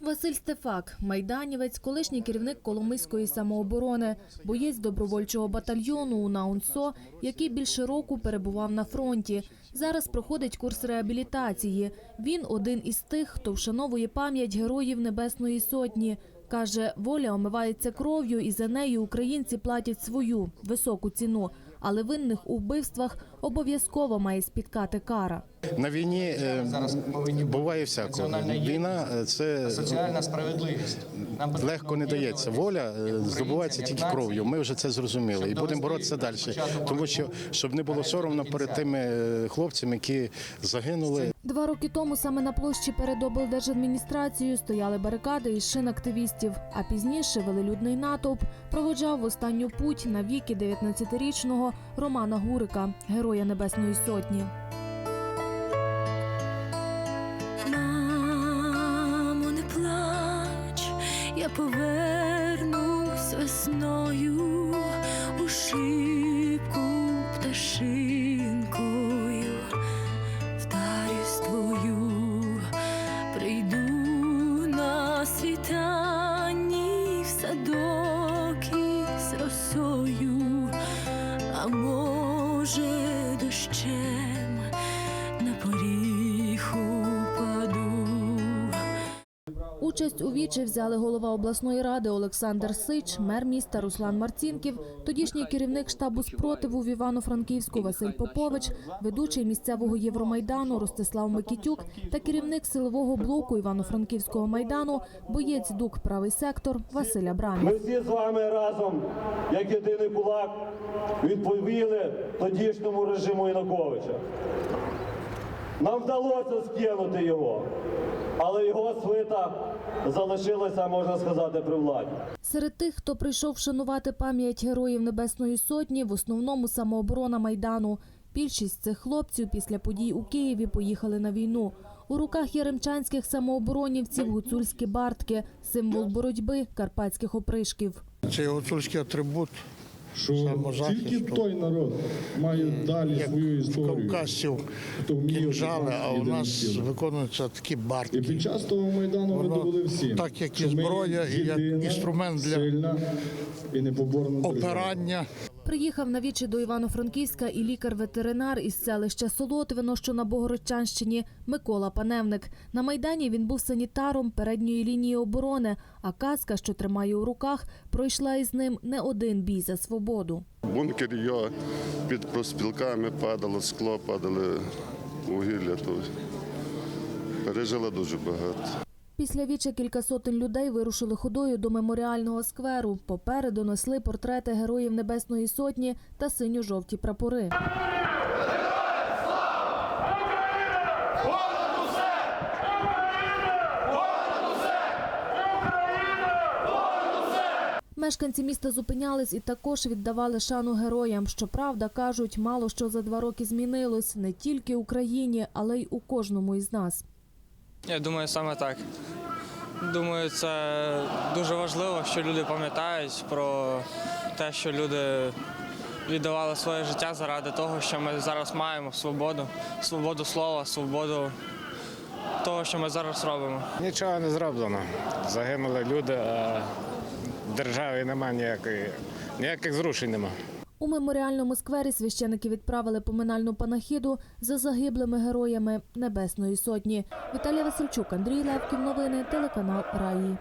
Василь Стефак, майданівець, колишній керівник Коломийської самооборони, боєць добровольчого батальйону УНАУНСО, який більше року перебував на фронті. Зараз проходить курс реабілітації. Він один із тих, хто вшановує пам'ять героїв Небесної Сотні. Каже, воля омивається кров'ю, і за неї українці платять свою високу ціну. Але винних у вбивствах обов'язково має спіткати кара. На війні е, Зараз повинні буває всякого. Війна е, це Соціальна справедливість. Нам легко не дається. Воля е, здобувається тільки кров'ю. Ми вже це зрозуміли і будемо боротися далі. Тому що щоб не було соромно перед тими хлопцями, які загинули. Два роки тому саме на площі перед облдержадміністрацією стояли барикади із шин активістів, а пізніше велелюдний натовп проводжав в останню путь на віки 19-річного Романа Гурика, героя Небесної Сотні. Я повернусь весною у шибку пташинкою, Участь у вічі взяли голова обласної ради Олександр Сич, мер міста Руслан Марцінків, тодішній керівник штабу спротиву в Івано-Франківську Василь Попович, ведучий місцевого Євромайдану Ростислав Микітюк та керівник силового блоку Івано-Франківського майдану, боєць ДУК Правий сектор Василь Абрамів. Ми всі з вами разом, як єдиний кулак, відповіли тодішньому режиму Януковича. Нам вдалося скинути його, але його свита залишилася, можна сказати, при владі. Серед тих, хто прийшов вшанувати пам'ять героїв Небесної Сотні, в основному самооборона Майдану. Більшість цих хлопців після подій у Києві поїхали на війну. У руках яремчанських самооборонівців гуцульські бартки, символ боротьби карпатських опришків. Це гуцульський атрибут. Що Самозахист, тільки що- той народ має далі Як свою в історію. кавказців хто вміє кінжали, а у нас ідентичність. виконуються такі І бартки. під час того майдану ми Воно довели всім, так, як і що ми зброя, і як єдина, інструмент для сильна і непоборна держава. Опирання. Приїхав на вічі до Івано-Франківська і лікар-ветеринар із селища Солотвино, що на Богородчанщині, Микола Паневник. На Майдані він був санітаром передньої лінії оборони, а казка, що тримає у руках, пройшла із ним не один бій за свободу. Бункер його під проспілками падало, скло падали вугілля. То пережили дуже багато. Після віча кілька сотень людей вирушили ходою до меморіального скверу. Попереду несли портрети героїв Небесної Сотні та синьо-жовті прапори. Мешканці міста зупинялись і також віддавали шану героям. Щоправда, кажуть, мало що за два роки змінилось не тільки Україні, але й у кожному із нас. Я думаю, саме так. Думаю, це дуже важливо, що люди пам'ятають про те, що люди віддавали своє життя заради того, що ми зараз маємо свободу, свободу слова, свободу того, що ми зараз робимо. Нічого не зроблено. Загинули люди, а в державі немає ніякої, ніяких зрушень немає. У меморіальному сквері священики відправили поминальну панахіду за загиблими героями Небесної Сотні. Віталія Васильчук, Андрій Левків. Новини телеканал Раї.